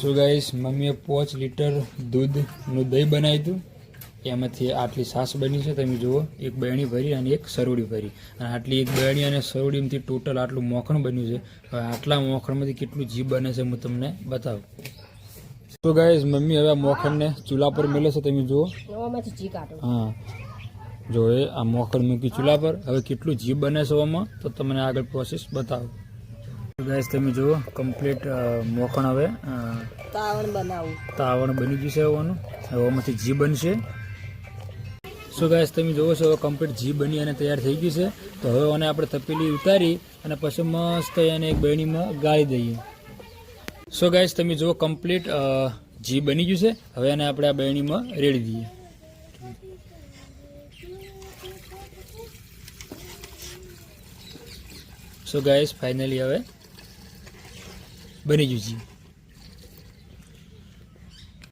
So guys મમ્મીએ પાંચ litre દૂધનું દહીં બનાવ્યું હતું. એમાંથી આટલી સાસ બની છે તમે જુઓ. એક બહેણી ભરી અને એક સરોડી ભરી. અને આટલી એક બહેણી અને સરોડીમાંથી ટોટલ આટલું મોખણ બન્યું છે. હવે આટલા મોખણમાંથી કેટલું જીભ બને છે હું તમને બતાવું. તો ગાઈસ મમ્મી હવે આ મોખણને ચૂલા પર મેલે છે તમે જુઓ. હા. જો એ આ મોખણ મૂકી ચૂલા પર. હવે કેટલું જીભ બને છે આમાં તો તમને આગળ પ્રોસેસ બતાવો. ગાઈસ તમે જુઓ કમ્પ્લીટ મોખણ હવે તાવણ બનાવું. તાવણ બની ગયું છે હવાનું. હવે આમાંથી ઘી બનશે. સો ગાઈસ તમે જુઓ છો હવે કમ્પ્લીટ જી બની અને તૈયાર થઈ ગયું છે. તો હવે આને આપણે તપેલી ઉતારી અને પછી મસ્ત એને એક બરણીમાં ગાળી દઈએ. સો ગાઈસ તમે જુઓ કમ્પ્લીટ જી બની ગયું છે. હવે એને આપણે આ બરણીમાં રેડી દઈએ. સો ગાઈસ ફાઇનલી હવે બની ગયું ઘી